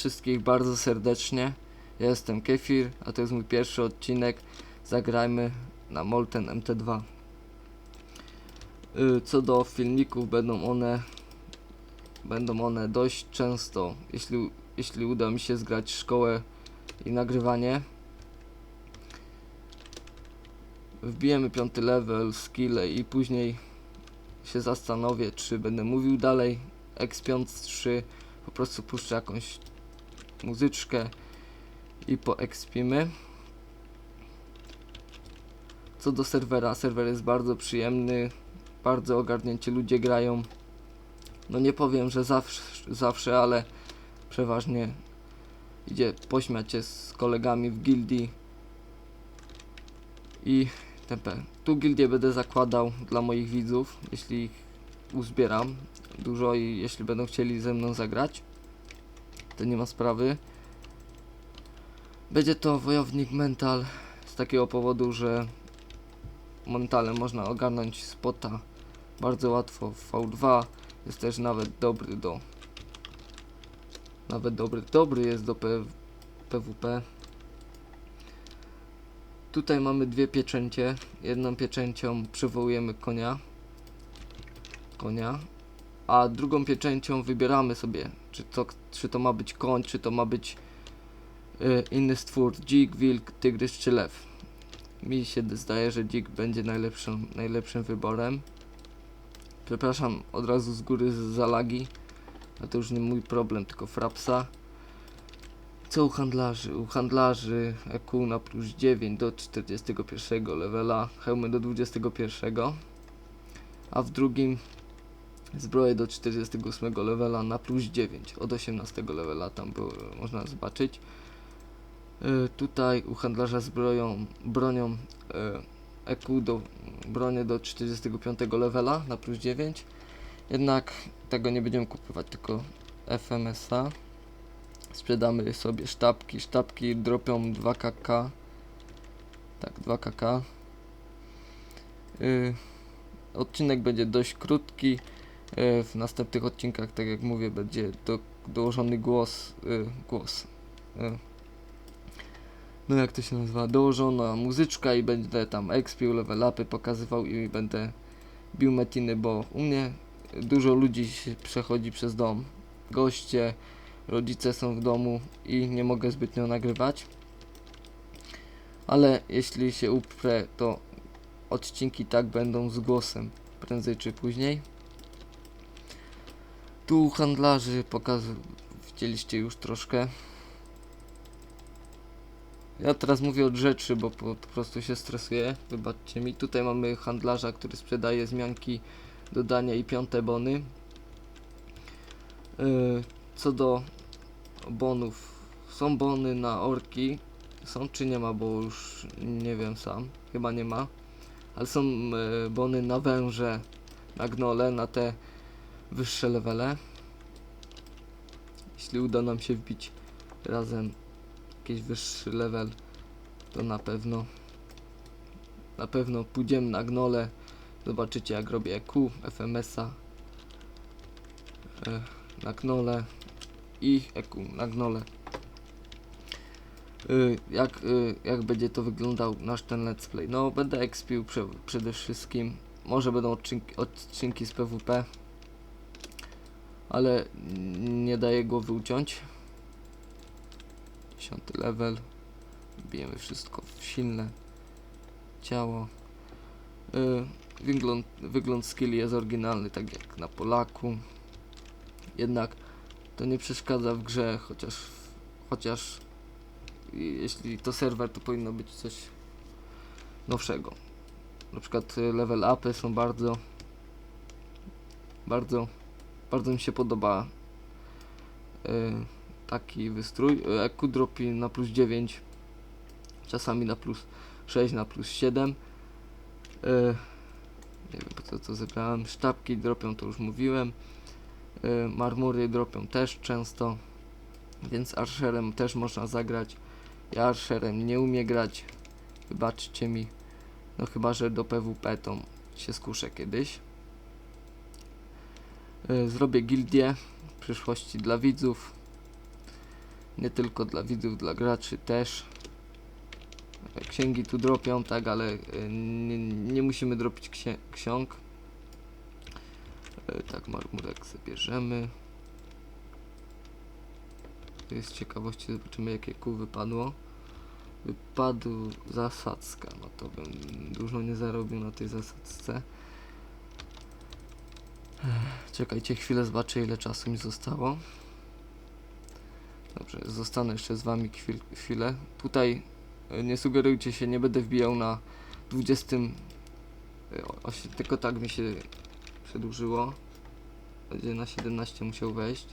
Wszystkich bardzo serdecznie. Ja jestem Kefir, a to jest mój pierwszy odcinek. Zagrajmy na Molten MT2. Y, Co do filmików, będą one będą one dość często, jeśli, jeśli uda mi się zgrać szkołę i nagrywanie. Wbijemy piąty level, skille i później się zastanowię, czy będę mówił dalej. Expiąc 3 po prostu puszczę jakąś muzyczkę i poekspimy. Co do serwera, serwer jest bardzo przyjemny, bardzo ogarnięci ludzie grają. No nie powiem, że zawsze, zawsze ale przeważnie idzie pośmiać się z kolegami w gildii i TP. Tu gildię będę zakładał dla moich widzów, jeśli ich uzbieram dużo i jeśli będą chcieli ze mną zagrać, to nie ma sprawy. Będzie to wojownik mental z takiego powodu, że mentalem można ogarnąć spota bardzo łatwo w V2. Jest też nawet dobry do nawet dobry, dobry jest do P, PWP. Tutaj mamy dwie pieczęcie. Jedną pieczęcią przywołujemy konia. Konia. A drugą pieczęcią wybieramy sobie, czy to, czy to ma być koń, czy to ma być y, inny stwór. Dzik, wilk, tygrys czy lew. Mi się zdaje, że dzik będzie najlepszym, najlepszym wyborem. Przepraszam od razu z góry za lagi. A to już nie mój problem, tylko frapsa. Co u handlarzy? U handlarzy EQ na plus 9 do 41 levela, hełmy do 21, a w drugim zbroje do 48 levela na plus 9 od 18 levela tam było, można zobaczyć. Y, tutaj u handlarza zbroją, bronią y, EQ do bronię do 45 levela na plus 9. Jednak tego nie będziemy kupować, tylko FMSA. Sprzedamy sobie sztabki. Sztabki dropią 2kk. Tak, 2kk. Y, odcinek będzie dość krótki. Y, w następnych odcinkach, tak jak mówię, będzie do, dołożony głos. Y, głos. Y, no jak to się nazywa? Dołożona muzyczka i będę tam expił, level upy pokazywał i będę bił metiny, bo u mnie dużo ludzi przechodzi przez dom. Goście, rodzice są w domu i nie mogę zbytnio nagrywać. Ale jeśli się uprę, to odcinki tak będą z głosem, prędzej czy później. Tu handlarzy pokazu widzieliście już troszkę. Ja teraz mówię od rzeczy, bo po, po prostu się stresuję. Wybaczcie mi. Tutaj mamy handlarza, który sprzedaje zmianki dodania i piąte bony. Yy, co do bonów, są bony na orki. Są czy nie ma, bo już nie wiem sam. Chyba nie ma. Ale są yy, bony na węże, na gnole, na te wyższe levele. Jeśli uda nam się wbić razem jakiś wyższy level, to na pewno na pewno pójdziemy na gnole. Zobaczycie jak robię EQ, FMS-a e, na gnole i EQ na gnole. Y, jak, y, jak będzie to wyglądał nasz ten let's play? No będę expił prze, przede wszystkim. Może będą odcinki, odcinki z PWP. Ale nie daję głowy uciąć. 10 level. Bijemy wszystko w silne ciało. Y, wygląd, wygląd skilli jest oryginalny, tak jak na Polaku. Jednak to nie przeszkadza w grze, chociaż, chociaż jeśli to serwer, to powinno być coś nowszego. Na przykład y, level upy są bardzo, bardzo, bardzo mi się podoba y, taki wystrój. EQ dropi na plus 9, czasami na plus 6, na plus 7. Y, nie wiem po co to zebrałem. Sztabki dropią, to już mówiłem. Y, marmury dropią też często. Więc Archerem też można zagrać. Ja Archerem nie umiem grać. Wybaczcie mi. No chyba, że do PWP to się skuszę kiedyś. Y, zrobię gildię w przyszłości dla widzów. Nie tylko dla widzów, dla graczy też. E, Księgi tu dropią, tak, ale e, nie, nie musimy dropić księ ksiąg. E, Tak, marmurek zabierzemy. Z ciekawości, zobaczymy jakie kół wypadło. Wypadł zasadzka, no to bym dużo nie zarobił na tej zasadzce. Czekajcie chwilę, zobaczę ile czasu mi zostało. Dobrze, zostanę jeszcze z wami chwil, chwilę. Tutaj e, nie sugerujcie się, nie będę wbijał na 20. e, Tylko tak mi się przedłużyło. Będzie na 17 musiał wejść.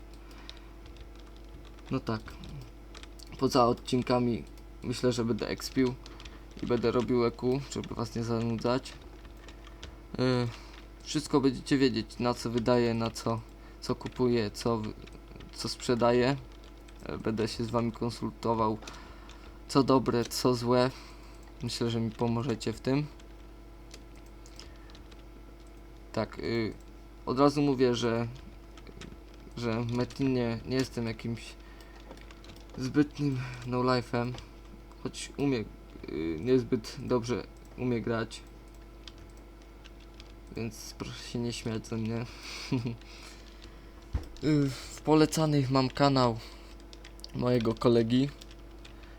No tak. Poza odcinkami myślę, że będę expił i będę robił EQ, żeby was nie zanudzać. Yy, wszystko będziecie wiedzieć, na co wydaję, na co, co kupuję, co, co sprzedaję. Yy, Będę się z wami konsultował, co dobre, co złe. Myślę, że mi pomożecie w tym. Tak, yy, od razu mówię, że, że Metinie nie jestem jakimś zbytnim no life'em, choć umie, yy, niezbyt dobrze umie grać. Więc proszę się nie śmiać ze mnie. Yy, w polecanych mam kanał mojego kolegi.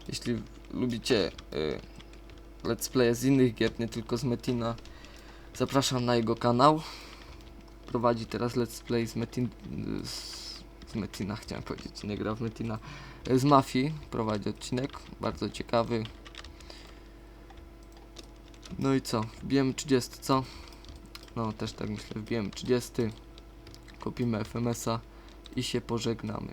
Jeśli lubicie yy, let's play z innych gier, nie tylko z Metina, zapraszam na jego kanał. Prowadzi teraz let's play z Metin... z, z Metina chciałem powiedzieć, nie gra w Metina. Z Mafii prowadzi odcinek, bardzo ciekawy. No i co? Wbijemy 30, co? No też tak myślę, wbijemy 30. Kupimy FMS-a i się pożegnamy.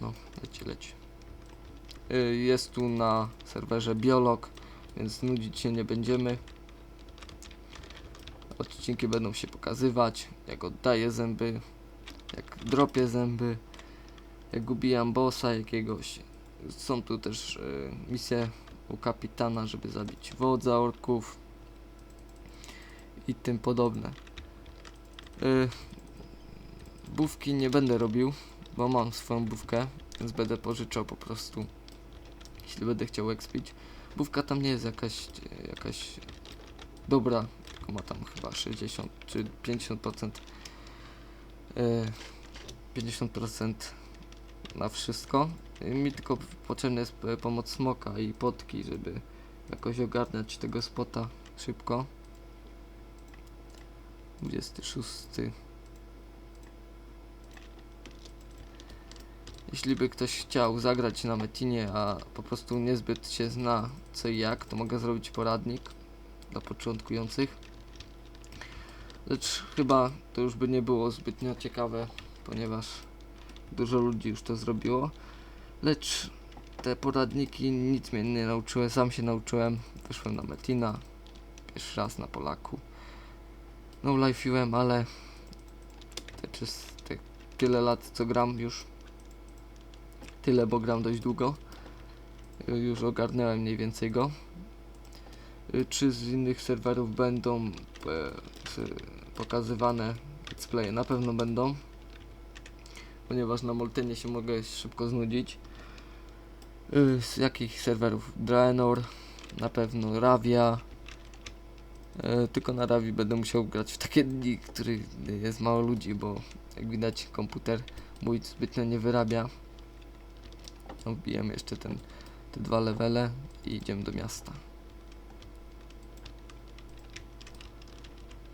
No, leci, leci. Y, Jest tu na serwerze Biolog, więc nudzić się nie będziemy. Odcinki będą się pokazywać, jak oddaję zęby, jak dropię zęby, jak ubijam bossa jakiegoś. Są tu też y, misje u kapitana, żeby zabić wodza orków i tym podobne. Y, bówki nie będę robił, bo mam swoją bówkę, więc będę pożyczał po prostu, jeśli będę chciał expić. Bówka tam nie jest jakaś, jakaś dobra, tylko ma tam chyba 60 czy 50%. y, 50% na wszystko. Mi tylko potrzebna jest e, pomoc smoka i potki, żeby jakoś ogarniać tego spota szybko. 26. Jeśli by ktoś chciał zagrać na Metinie, a po prostu niezbyt się zna co i jak, to mogę zrobić poradnik dla początkujących. Lecz chyba to już by nie było zbytnio ciekawe, ponieważ dużo ludzi już to zrobiło. Lecz te poradniki nic mnie nie nauczyły, sam się nauczyłem. Wyszłem na Metina, pierwszy raz na Polaku. No life'iłem, ale te, te tyle lat co gram już tyle, bo gram dość długo. Już ogarnąłem mniej więcej go. Czy z innych serwerów będą e, pokazywane let's playe? Na pewno będą. Ponieważ na Moltenie się mogę szybko znudzić. Y, Z jakich serwerów? Draenor, na pewno Ravia. E, Tylko na Ravi będę musiał grać w takie dni, w których jest mało ludzi, bo jak widać komputer mój zbytnio nie wyrabia. Wbijemy jeszcze ten, te dwa levele i idziemy do miasta.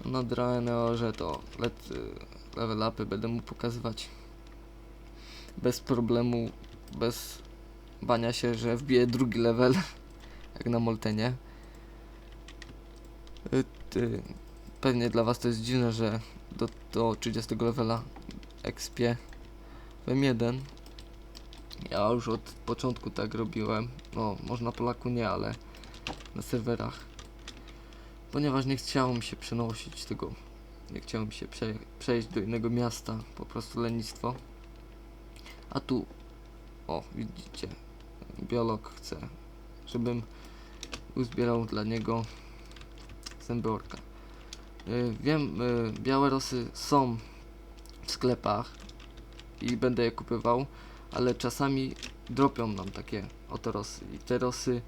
Na Draenorze to let, y, level upy będę mu pokazywać bez problemu, bez bania się, że wbiję drugi level, jak na Moltenie. Y, pewnie dla was to jest dziwne, że do, do 30 levela expie w M1 ja już od początku tak robiłem. No, może na Polaku nie, ale na serwerach. Ponieważ nie chciało mi się przenosić tego. Nie chciało mi się prze, przejść do innego miasta. Po prostu lenistwo. A tu, o, widzicie, biolog chce, żebym uzbierał dla niego zęby orka. Y, wiem, y, białe rosy są w sklepach. i będę je kupywał, ale czasami dropią nam takie oto rosy i te rosy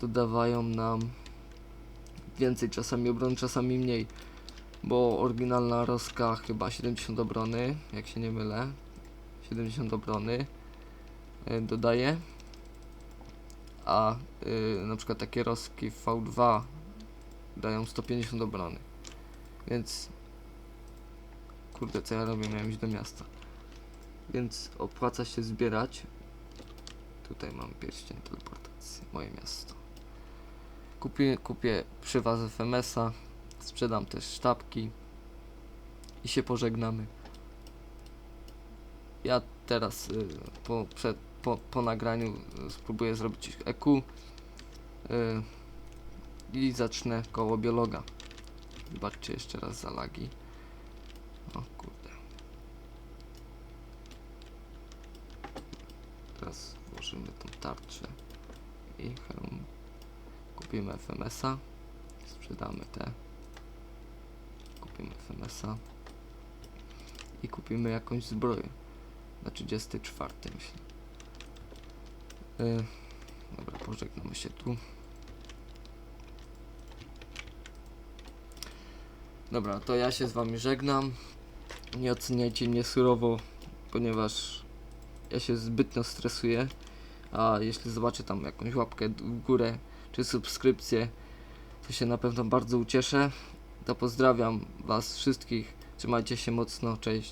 dodawają nam więcej czasami obrony, czasami mniej, bo oryginalna roska chyba 70 obrony, jak się nie mylę, 70 obrony y, dodaje, a y, na przykład takie roski V2 dają 150 obrony, więc kurde co ja robię, miałem iść do miasta, więc opłaca się zbierać, tutaj mam pierścień teleportacji, moje miasto. Kupię, kupię przy was FMS-a, sprzedam też sztabki i się pożegnamy. Ja teraz y, po, przed, po, po nagraniu y, spróbuję zrobić EQ y, i zacznę koło biologa. Zobaczcie jeszcze raz za lagi. O kurde. Teraz włożymy tą tarczę i hełm. Kupimy FMS-a. Sprzedamy te. Kupimy FMS-a. I kupimy jakąś zbroję. Na 34 myślę. Yy, dobra, pożegnamy się tu. Dobra, to ja się z wami żegnam. Nie oceniajcie mnie surowo, ponieważ ja się zbytnio stresuję. A jeśli zobaczę tam jakąś łapkę w górę czy subskrypcję, to się na pewno bardzo ucieszę. To pozdrawiam Was wszystkich. Trzymajcie się mocno. Cześć.